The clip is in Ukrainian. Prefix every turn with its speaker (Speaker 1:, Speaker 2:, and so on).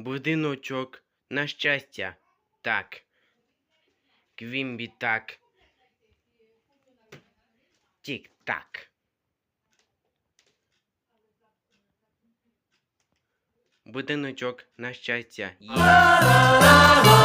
Speaker 1: Будиночок на щастя. Так. Квімбі так. Тік-так. Будиночок на щастя. Є.